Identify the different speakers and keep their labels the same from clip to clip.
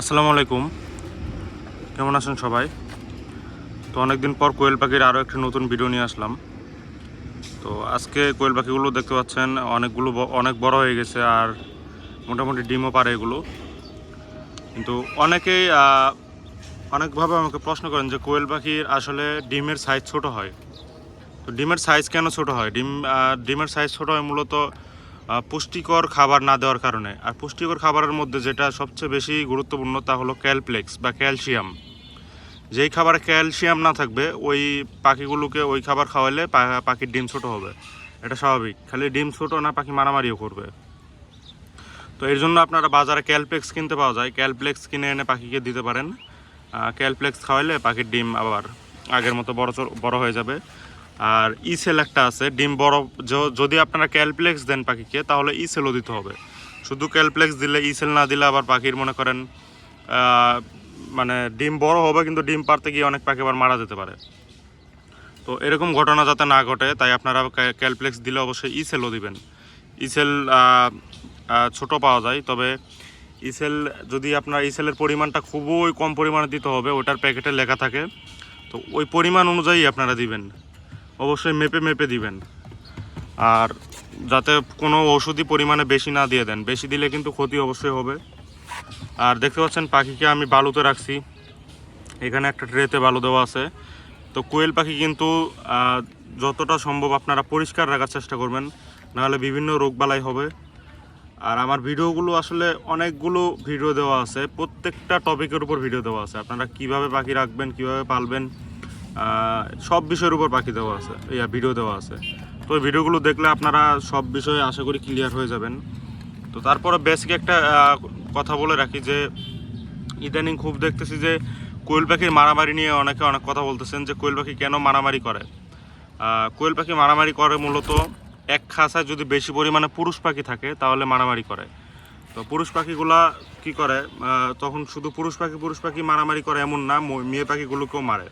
Speaker 1: আসসালামু আলাইকুম। কেমন আছেন সবাই? তো অনেকদিন পর কোয়েল পাখির আরও একটি নতুন ভিডিও নিয়ে আসলাম। তো আজকে কোয়েল পাখিগুলো দেখতে পাচ্ছেন, অনেকগুলো অনেক বড় হয়ে গেছে আর মোটামুটি ডিমও পারে এগুলো। কিন্তু অনেকেই অনেকভাবে আমাকে প্রশ্ন করেন যে কোয়েল পাখির আসলে ডিমের সাইজ ছোট হয়? তো ডিমের সাইজ কেন ছোট হয়? ডিম ডিমের সাইজ ছোট হয় মূলত পুষ্টিকর খাবার না দেওয়ার কারণে। আর পুষ্টিকর খাবারের মধ্যে যেটা সবচেয়ে বেশি গুরুত্বপূর্ণ তা হলো ক্যালপ্লেক্স বা ক্যালসিয়াম। যেই খাবারে ক্যালসিয়াম না থাকবে, ওই পাখিগুলোকে ওই খাবার খাওয়ালে পাখির ডিম ছোটো হবে। এটা স্বাভাবিক। খালি ডিম ছোটো না, পাখি মারামারিও করবে। তো এর জন্য আপনারা বাজারে ক্যালপ্লেক্স কিনতে পাওয়া যায়। ক্যালপ্লেক্স কিনে এনে পাখিকে দিতে পারেন। ক্যালপ্লেক্স খাওয়াইলে পাখির ডিম আবার আগের মতো বড় বড় হয়ে যাবে। আর ইসেল একটা আছে, ডিম বড় যদি আপনারা ক্যালপ্লেক্স দেন পাখিকে, তাহলে ইসেলও দিতে হবে। শুধু ক্যালপ্লেক্স দিলে ইসেল না দিলে আবার পাখির, মনে করেন মানে ডিম বড় হবে, কিন্তু ডিম পারতে গিয়ে অনেক পাখি আবার মারা যেতে পারে। তো এরকম ঘটনা যাতে না ঘটে, তাই আপনারা ক্যালপ্লেক্স দিলে অবশ্যই ইসেলও দিবেন। ইসেল ছোট পাওয়া যায়, তবে ইসেল যদি আপনার ইসেলের পরিমাণটা খুবই কম পরিমাণে দিতে হবে, ওটার প্যাকেটে লেখা থাকে, তো ওই পরিমাণ অনুযায়ী আপনারা দিবেন। অবশ্যই মেপে মেপে দিবেন। আর যাতে কোনো ওষুধই পরিমাণে বেশি না দিয়ে দেন, বেশি দিলে কিন্তু ক্ষতি অবশ্যই হবে। আর দেখতে পাচ্ছেন পাখিকে আমি বালুতে রাখছি। এখানে একটা ট্রেতে বালু দেওয়া আছে। তো কোয়েল পাখি কিন্তু যতটা সম্ভব আপনারা পরিষ্কার রাখার চেষ্টা করবেন, নাহলে বিভিন্ন রোগবালাই হবে। আর আমার ভিডিওগুলো আসলে অনেকগুলো ভিডিও দেওয়া আছে। প্রত্যেকটা টপিকের উপর ভিডিও দেওয়া আছে। আপনারা কীভাবে পাখি রাখবেন, কীভাবে পালবেন সব বিষয়ের উপর পাখি দেওয়া আছে, ইয়া ভিডিও দেওয়া আছে। তো ওই ভিডিওগুলো দেখলে আপনারা সব বিষয়ে আশা করি ক্লিয়ার হয়ে যাবেন। তো তারপরে বেসিক একটা কথা বলে রাখি যে, ইদানিং খুব দেখতেছি যে, কোয়েল পাখির মারামারি নিয়ে অনেকে অনেক কথা বলতেছেন যে, কোয়েল পাখি কেন মারামারি করে? কোয়েল পাখি মারামারি করে মূলত এক খাঁচায় যদি বেশি পরিমাণে পুরুষ পাখি থাকে, তাহলে মারামারি করে। তো পুরুষ পাখিগুলা কি করে? তখন শুধু পুরুষ পাখি পুরুষ পাখি মারামারি করে এমন না মেয়ে পাখিগুলোকেও মারে।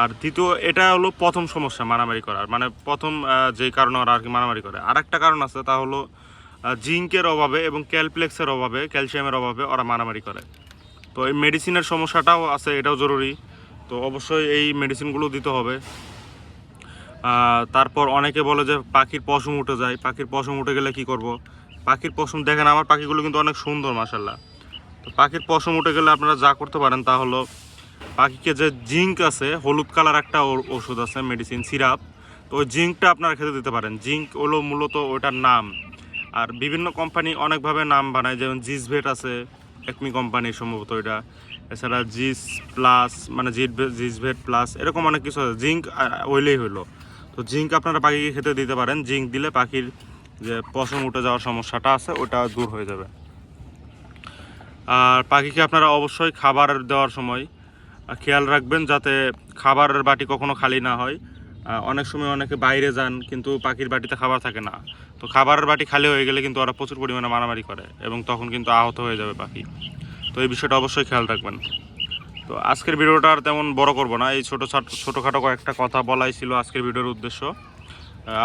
Speaker 1: আর দ্বিতীয়, এটা হলো প্রথম সমস্যা মারামারি করার। মানে প্রথম যেই কারণে ওরা আর কি মারামারি করে। আর একটা কারণ আছে, তা হলো জিঙ্কের অভাবে এবং ক্যালপ্লেক্সের অভাবে, ক্যালসিয়ামের অভাবে ওরা মারামারি করে। তো এই মেডিসিনের সমস্যাটাও আছে, এটাও জরুরি। তো অবশ্যই এই মেডিসিনগুলো দিতে হবে। তারপর অনেকে বলে যে পাখির পশম উঠে যায়। পাখির পশম উঠে গেলে কি করব? পাখির পশম, দেখেন আমার পাখিগুলো কিন্তু অনেক সুন্দর মাসাল্লাহ তো পাখির পশম উঠে গেলে আপনারা যা করতে পারেন তা হলো পাখিকে যে জিঙ্ক আছে, হলুদ কালার একটা ওষুধ আছে মেডিসিন সিরাপ তো ওই জিঙ্কটা আপনারা খেতে দিতে পারেন। জিঙ্ক হলো মূলত ওটার নাম। আর বিভিন্ন কোম্পানি অনেকভাবে নাম বানায়, যেমন জিসভেট আছে একমি কোম্পানি সম্ভবত এটা। এছাড়া জিস প্লাস মানে জিসভেট প্লাস এরকম অনেক কিছু আছে। জিঙ্ক ওইলেই হইল। তো জিঙ্ক আপনারা পাখিকে খেতে দিতে পারেন। জিঙ্ক দিলে পাখির যে পশম উঠে যাওয়ার সমস্যাটা আছে, ওটা দূর হয়ে যাবে। আর পাখিকে আপনারা অবশ্যই খাবার দেওয়ার সময় খেয়াল রাখবেন যাতে খাবারের বাটি কখনো খালি না হয়। অনেক সময় অনেকে বাইরে যান, কিন্তু পাখির বাটিতে খাবার থাকে না। তো খাবারের বাটি খালি হয়ে গেলে কিন্তু ওরা প্রচুর পরিমাণে মারামারি করে এবং তখন কিন্তু আহত হয়ে যাবে পাখি। তো এই বিষয়টা অবশ্যই খেয়াল রাখবেন। তো আজকের ভিডিওটা আর তেমন বড় করব না। এই ছোটো ছাট ছোটোখাটো কয়েকটা কথা বলাই ছিল আজকের ভিডিওর উদ্দেশ্য।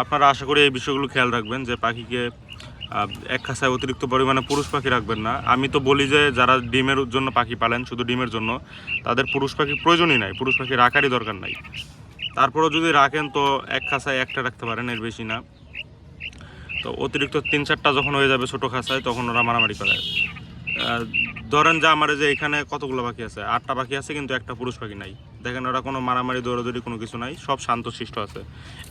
Speaker 1: আপনারা আশা করি এই বিষয়গুলো খেয়াল রাখবেন যে পাখিকে এক খাসায় অতিরিক্ত পরিমাণে পুরুষ পাখি রাখবেন না। আমি তো বলি যে, যারা ডিমের জন্য পাখি পালেন, শুধু ডিমের জন্য, তাদের পুরুষ পাখি প্রয়োজনই নাই, পুরুষ পাখি রাখারই দরকার নাই। তারপরেও যদি রাখেন, তো এক খাসায় একটা রাখতে পারেন, এর বেশি না। তো অতিরিক্ত তিন চারটা যখন হয়ে যাবে ছোটো খাসায়, তখন ওরা মারামারি করে। ধরেন যে আমার যে এখানে কতগুলো পাখি আছে, আটটা পাখি আছে, কিন্তু একটা পুরুষ পাখি নাই। দেখেন ওরা কোনো মারামারি, দৌড়াদৌড়ি কোনো কিছু নাই, সব শান্তশিষ্ট আছে।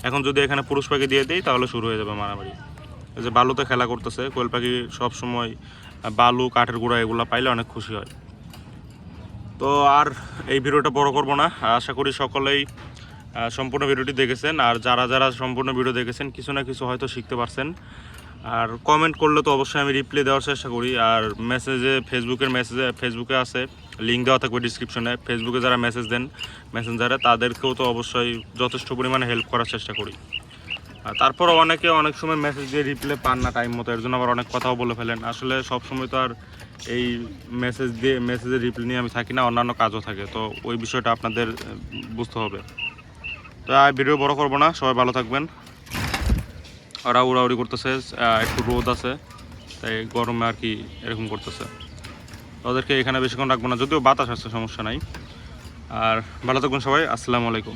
Speaker 1: এখন যদি এখানে পুরুষ পাখি দিয়ে দিই, তাহলে শুরু হয়ে যাবে মারামারি। যে বালুতে খেলা করতেছে, কোয়েল পাখি সব সময় বালু, কাঠের গুঁড়া এগুলো পাইলে অনেক খুশি হয়। তো আর এই ভিডিওটা বড় করব না। আশা করি সকলেই সম্পূর্ণ ভিডিওটি দেখেছেন। আর যারা যারা সম্পূর্ণ ভিডিও দেখেছেন, কিছু না কিছু হয়তো শিখতে পারছেন। আর কমেন্ট করলে তো অবশ্যই আমি রিপ্লাই দেওয়ার চেষ্টা করি। আর মেসেজে ফেসবুকের মেসেজে ফেসবুকে আছে লিঙ্ক দেওয়া থাকবে ডিসক্রিপশনে ফেসবুকে যারা মেসেজ দেন মেসেঞ্জারে তাদেরকেও তো অবশ্যই যথেষ্ট পরিমাণে হেল্প করার চেষ্টা করি। তারপর অনেকে অনেক সময় মেসেজ দিয়ে রিপ্লাই পান না টাইম মতো, এর জন্য আবার অনেক কথাও বলে ফেলেন। আসলে সব সময় তো আর এই মেসেজ দিয়ে মেসেজের রিপ্লাই নিয়ে আমি থাকি না, অন্যান্য কাজও থাকে, তো ওই বিষয়টা আপনাদের বুঝতে হবে। তো ভিডিও বড় করব না, সবাই ভালো থাকবেন। ওরা উড়াউড়ি করতেছে একটু রোদ আছে, তাই গরমে আর কি এরকম করতেছে। ওদেরকে এখানে বেশিক্ষণ রাখব না, যদিও বাতাস আসছে সমস্যা নাই। আর ভালো থাকবেন সবাই, আসসালামু আলাইকুম।